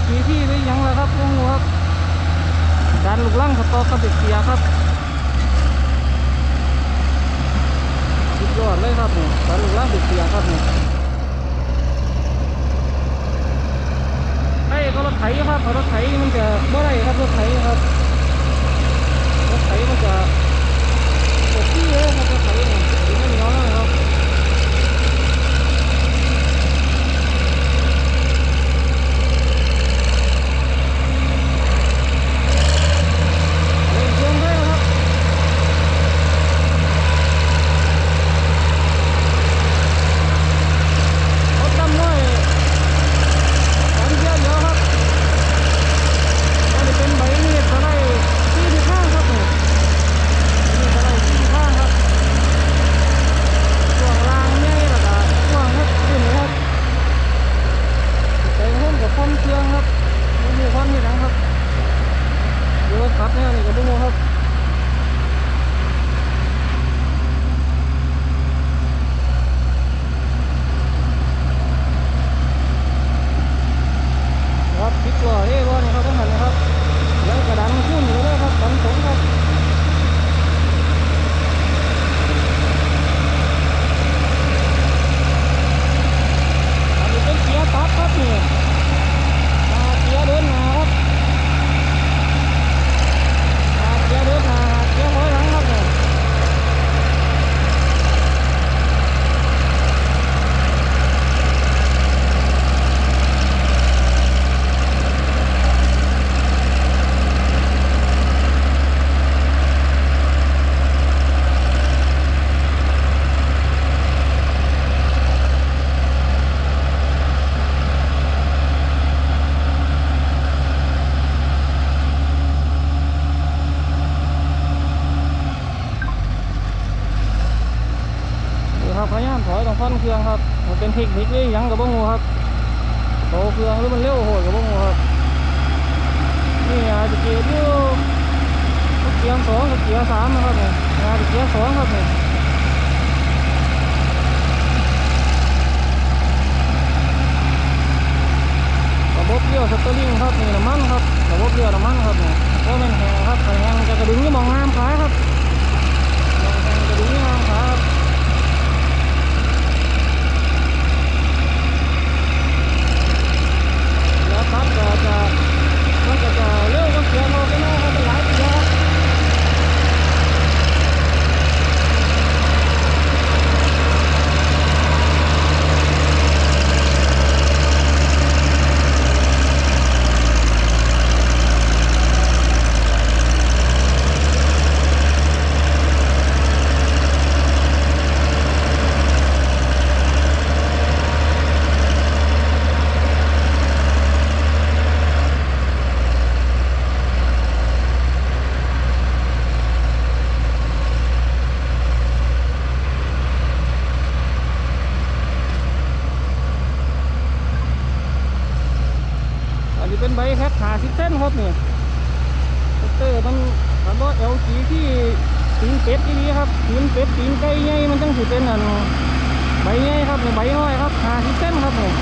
LGT หรือยังล่ะครับงงครับการลุกลั่งสตอกกระติกเกียครับสุดยอดเลยครับนี่การลุกลั่งติดเกียครับนี่ไอ้ก็รถไถครับรถไถมันจะบ่ได้ครับรถไถครับรถไถมันจะตกที่เลยครับรถไถนี่ถึงไม่เหนียวแล้วนะครับ เร่งเครื่องได้ครับ รถดำน้อยสามเที่ยวเดียวครับก็จะเป็นใบมีดสไลด์ที่ที่ข้างครับเนี่ยมีดสไลด์ที่ที่ข้างครับช่วงล่างเนี่ยแล้วก็ช่วงครับขึ้นครับใส่หุ้มกับพ่นเครื่องครับไม่มีควันที่หลังครับ ครับเนี่ยนี่ก็บุ้งครับครับคิดว่าเอ้ร้อนนะครับต้องหันนะครับยังกระดังขึ้นอยู่เลยครับดันผมครับอันนี้เป็นเกียร์ตัดครับนี่อ่าเกียร์เดินหน้าครับ หาเกียร์เดินหน้าหาเกียร์ถอยหลังครับเนี่ยนี่ครับ พยายามถอยต้องฟันเครื่องครับมันเป็นเทคนิคเลยยังกับบ้งูครับโตเครื่องหรือมันเร็วโหดกับบ้งูครับนี่อาจจะเกียร์เดียวเกียร์สองกับเกียร์สามนะครับเนี่ยอาจจะเกียร์สองครับเนี่ยระบบเลี้ยวสเตอร์ลิงครับนี่น้ำมันครับระบบเลี้ยวน้ำมันครับเนี่ยก็มันแห้งครับถ้าแห้งจะกระดึงนี่มองน้ำขายครับมองแห้งกระดึงนี่น้ำขายครับ แล้วครับก็จะมันก็จะเร็วกว่าเสียงเราไปหน่อยครับเป็นหลายปีแล้วครับอันนี้ เป็นใบแคปหาสิบเส้นครับนี่เตอร์มันมันก็เอลจีที่ตีนเป็ดที่นี้ครับตีนเป็ดตีนไก่ใหญ่มันต้องถือเป็นอันใบใหญ่ครับเนี่ยใบน้อยครับหาสิบเส้นครับนี่ย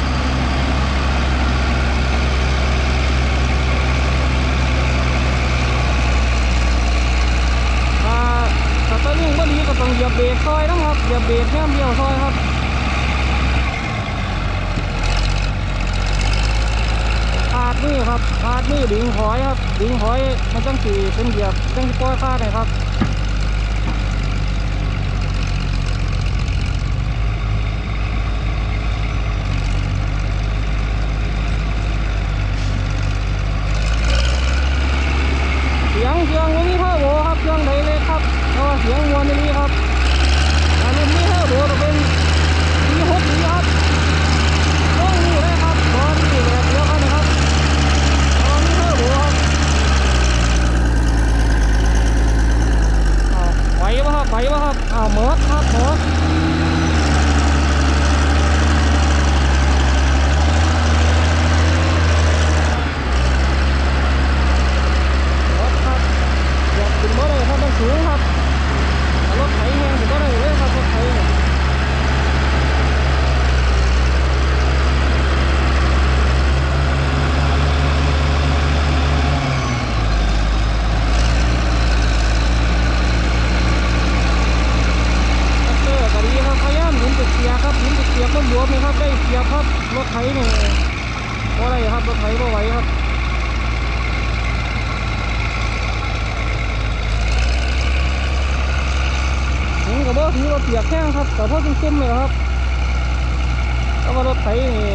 าถ้าตัวนี้ก็ดีก็ต้องเหยียบเบรกซอยนะครับเหยียบเบรกแง่เดียวซอยครับ ขาดมือ ครับขาดมือดึงหอยครับ ดึงหอยมันจังสีเป็นเหยียบจังสีปล่อยขาดเลยครับเสียงเครื่องวันนี้เท่าโบครับเครื่องไดเล็กครับเพราะว่าเสียงมวนนี้ครับอันนี้เท่าโบจะเป็นมีหกดีครับต้องนี่เลยครับตอนนี้แบบเดียวกันนะครับ ตอนนี้เท่าโบครับ บ่ได้ครับรถไถบ่ไหวครับ ถือว่าเปียกแห้งครับแต่พอซุ่มๆเลยครับแล้วก็รถไถนี่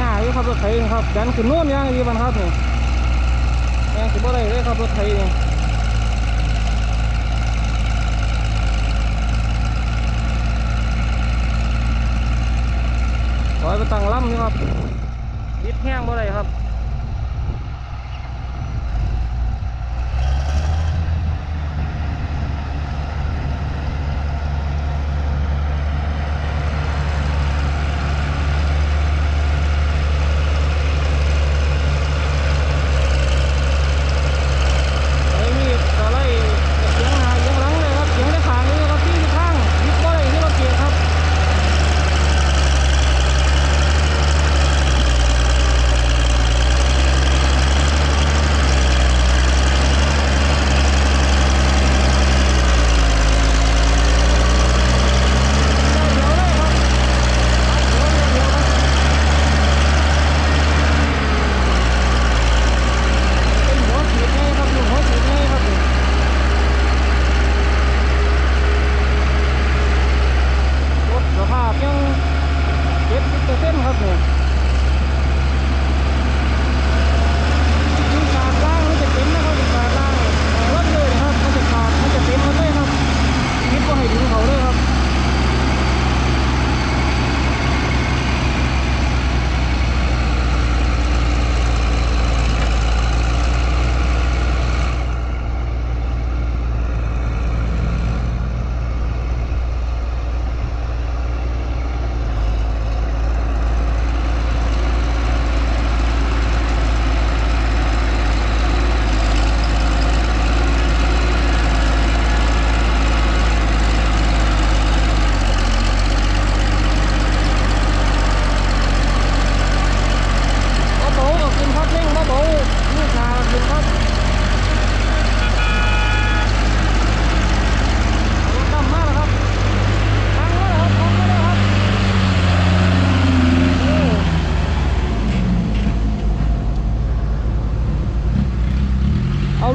ง่ายครับรถไถนะครับดันขึ้นโน่นย่างดีมันครับนี่ยังสิบ่ได้เลยครับรถไถนี่ปล่อยไปตั้งลำนี่ครับยิดแห้งบ่ได้ครับ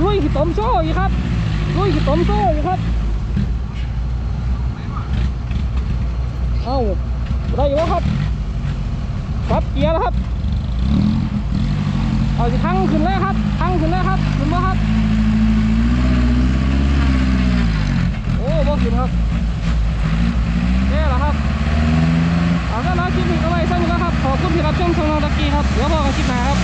ลุยขี้ตมโซ่อีกครับ ลุยขี้ตมโซ่อีกครับ เอาได้อยู่แล้วครับปรับเกียร์แล้วครับ เอาสิทั้งขึ้นเลยครับ ทั้งขึ้นเลยครับขึ้นมาครับ โอ้บ่ขึ้นครับแย่แล้วครับ เอาก็มาคลิปนี้ก็ไว้สั้นแล้วครับ ขอบคุณที่รับชมช่องน้องตะกี้ครับ เดี๋ยวพอกันคลิปหน้าครับ